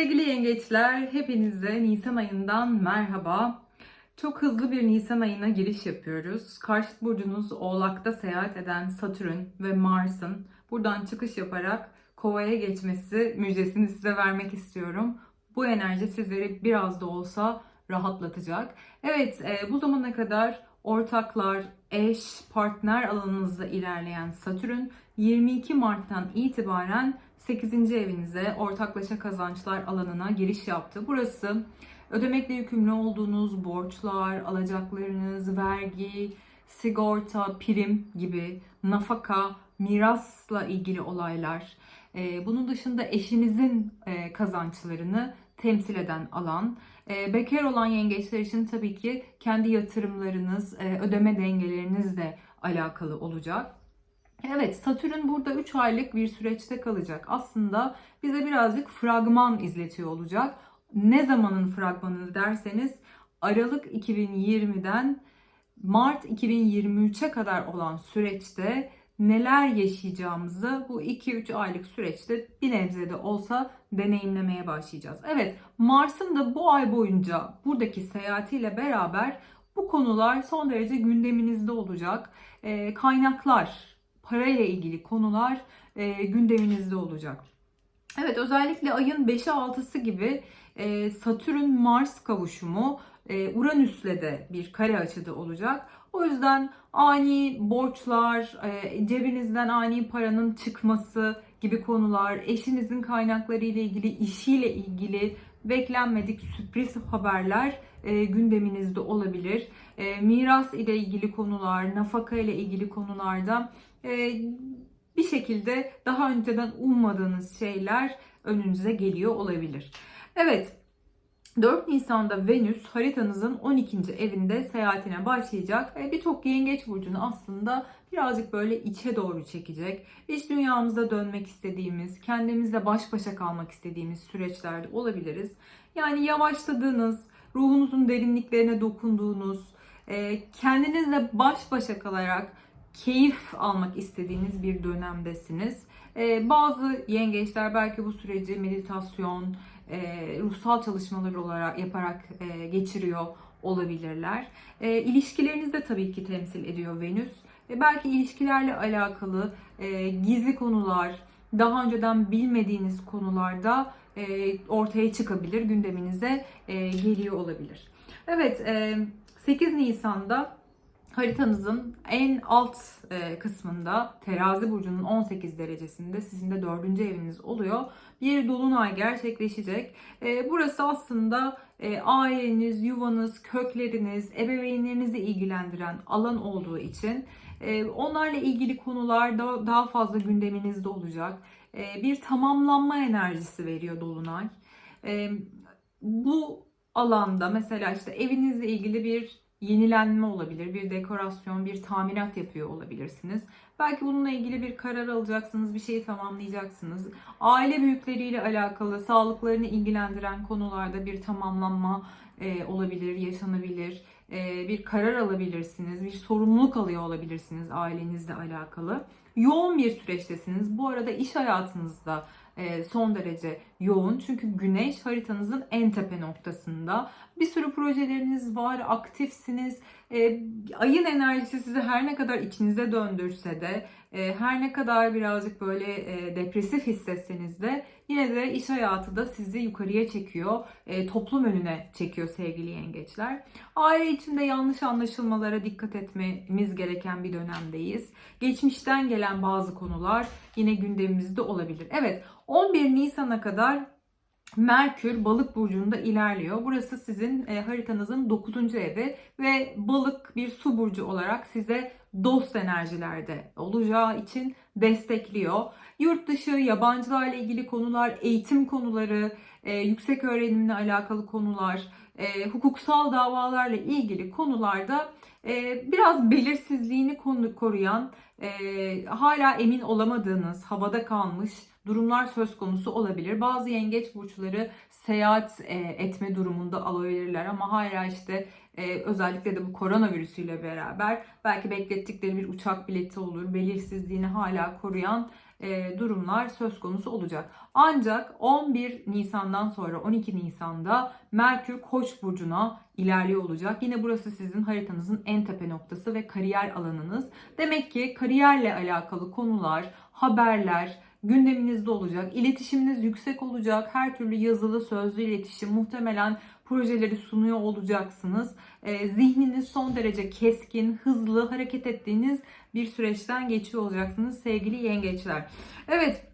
Sevgili yengeçler, hepinize Nisan ayından merhaba. Çok hızlı bir Nisan ayına giriş yapıyoruz. Karşıt burcunuz Oğlak'ta seyahat eden Satürn ve Mars'ın buradan çıkış yaparak Kova'ya geçmesi müjdesini size vermek istiyorum. Bu enerji sizleri biraz da olsa rahatlatacak. Evet, e, bu zamana kadar ortaklar, eş, partner alanınızda ilerleyen Satürn 22 Mart'tan itibaren 8. evinize ortaklaşa kazançlar alanına giriş yaptı. Burası ödemekle yükümlü olduğunuz borçlar, alacaklarınız, vergi, sigorta, prim gibi nafaka, mirasla ilgili olaylar. Ee, Bunun dışında eşinizin e, kazançlarını temsil eden alan. Ee, Bekar olan yengeçler için tabii ki kendi yatırımlarınız, e, ödeme dengelerinizle alakalı olacak. Evet, Satürn burada 3 aylık bir süreçte kalacak. Aslında bize birazcık fragman izletiyor olacak. Ne zamanın fragmanı derseniz Aralık 2020'den Mart 2023'e kadar olan süreçte neler yaşayacağımızı bu 2-3 aylık süreçte bir nebze de olsa deneyimlemeye başlayacağız. Evet, Mars'ın da bu ay boyunca buradaki seyahatiyle beraber bu konular son derece gündeminizde olacak. Ee, kaynaklar, parayla ilgili konular e, gündeminizde olacak. Evet özellikle ayın 5'i 6'sı gibi e, Satürn-Mars kavuşumu e, Uranüs'le de bir kare açıda olacak. O yüzden ani borçlar, e, cebinizden ani paranın çıkması gibi konular, eşinizin kaynakları ile ilgili, işiyle ilgili beklenmedik sürpriz haberler e, gündeminizde olabilir. E, miras ile ilgili konular, nafaka ile ilgili konularda bir şekilde daha önceden ummadığınız şeyler önünüze geliyor olabilir. Evet, 4 Nisan'da Venüs haritanızın 12. evinde seyahatine başlayacak. E, Birçok yengeç burcunu aslında birazcık böyle içe doğru çekecek. İç dünyamıza dönmek istediğimiz, kendimizle baş başa kalmak istediğimiz süreçlerde olabiliriz. Yani yavaşladığınız, ruhunuzun derinliklerine dokunduğunuz, e, kendinizle baş başa kalarak keyif almak istediğiniz bir dönemdesiniz. E, Bazı yengeçler belki bu süreci meditasyon, ruhsal çalışmalar olarak yaparak e, geçiriyor olabilirler. E, ilişkilerinizde tabii ki temsil ediyor Venüs. E, belki ilişkilerle alakalı e, gizli konular, daha önceden bilmediğiniz konularda e, ortaya çıkabilir, gündeminize e, geliyor olabilir. Evet, e, 8 Nisan'da haritanızın en alt e, kısmında terazi burcunun 18 derecesinde sizin de 4. eviniz oluyor. Bir dolunay gerçekleşecek. E, burası aslında e, aileniz, yuvanız, kökleriniz, ebeveynlerinizi ilgilendiren alan olduğu için onlarla ilgili konular da daha fazla gündeminizde olacak. Bir tamamlanma enerjisi veriyor dolunay. Bu alanda mesela işte evinizle ilgili bir yenilenme olabilir, bir dekorasyon, bir tamirat yapıyor olabilirsiniz. Belki bununla ilgili bir karar alacaksınız, bir şeyi tamamlayacaksınız. Aile büyükleriyle alakalı, sağlıklarını ilgilendiren konularda bir tamamlanma e, olabilir, yaşanabilir. E, bir karar alabilirsiniz, bir sorumluluk alıyor olabilirsiniz ailenizle alakalı. Yoğun bir süreçtesiniz. Bu arada iş hayatınızda e, son derece yoğun. Çünkü güneş haritanızın en tepe noktasında. Bir sürü projeleriniz var, aktifsiniz. E, ayın enerjisi sizi her ne kadar içinize döndürse de, e, her ne kadar birazcık böyle depresif hissetseniz de yine de iş hayatı da sizi yukarıya çekiyor. Toplum önüne çekiyor sevgili yengeçler. Aile içinde yanlış anlaşılmalara dikkat etmemiz gereken bir dönemdeyiz. Geçmişten gelen bazı konular yine gündemimizde olabilir. Evet 11 Nisan'a kadar Merkür balık burcunda ilerliyor. Burası sizin e, haritanızın 9. evi ve balık bir su burcu olarak size dost enerjilerde olacağı için destekliyor. Yurt dışı, yabancılarla ilgili konular, eğitim konuları, e, yüksek öğrenimle alakalı konular, e, hukuksal davalarla ilgili konularda e, biraz belirsizliğini konu koruyan, e, hala emin olamadığınız, havada kalmış durumlar söz konusu olabilir. Bazı yengeç burçları seyahat e, etme durumunda alabilirler ama hala işte e, özellikle de bu koronavirüsüyle beraber belki beklettikleri bir uçak bileti olur. Belirsizliğini hala koruyan e, durumlar söz konusu olacak. Ancak 11 Nisan'dan sonra 12 Nisan'da Merkür Koç burcuna ilerliyor olacak. Yine burası sizin haritanızın en tepe noktası ve kariyer alanınız. Demek ki kariyerle alakalı konular, haberler gündeminizde olacak. İletişiminiz yüksek olacak. Her türlü yazılı, sözlü iletişim muhtemelen projeleri sunuyor olacaksınız. E, zihniniz son derece keskin, hızlı hareket ettiğiniz bir süreçten geçiyor olacaksınız sevgili yengeçler. Evet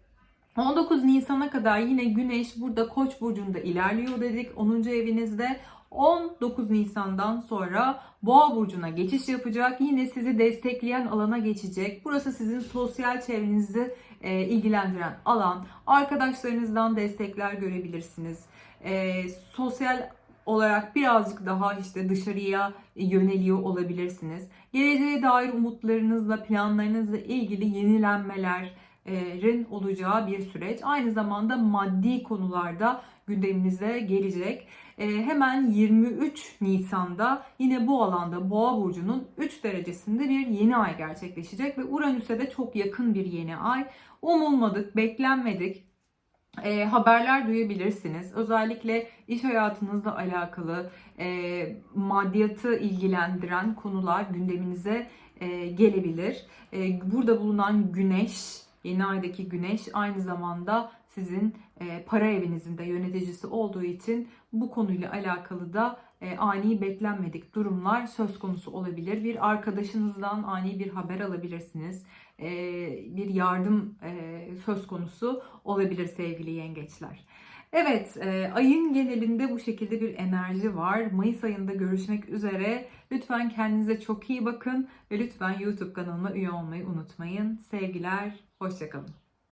19 Nisan'a kadar yine Güneş burada Koç burcunda ilerliyor dedik 10. evinizde. 19 Nisan'dan sonra Boğa burcuna geçiş yapacak. Yine sizi destekleyen alana geçecek. Burası sizin sosyal çevrenizi e, ilgilendiren alan. Arkadaşlarınızdan destekler görebilirsiniz. E, sosyal olarak birazcık daha işte dışarıya yöneliyor olabilirsiniz. Geleceğe dair umutlarınızla, planlarınızla ilgili yenilenmelerin olacağı bir süreç. Aynı zamanda maddi konularda gündeminize gelecek. Ee, hemen 23 Nisan'da yine bu alanda Boğa burcunun 3 derecesinde bir yeni ay gerçekleşecek ve Uranüs'e de çok yakın bir yeni ay. Umulmadık, beklenmedik e, haberler duyabilirsiniz. Özellikle iş hayatınızla alakalı e, maddiyatı ilgilendiren konular gündeminize e, gelebilir. E, burada bulunan güneş, yeni aydaki güneş aynı zamanda sizin e, para evinizin de yöneticisi olduğu için bu konuyla alakalı da e, ani beklenmedik durumlar söz konusu olabilir. Bir arkadaşınızdan ani bir haber alabilirsiniz. E, bir yardım söz konusu olabilir sevgili yengeçler. Evet, ayın genelinde bu şekilde bir enerji var. Mayıs ayında görüşmek üzere. Lütfen kendinize çok iyi bakın ve lütfen YouTube kanalıma üye olmayı unutmayın. Sevgiler, hoşçakalın.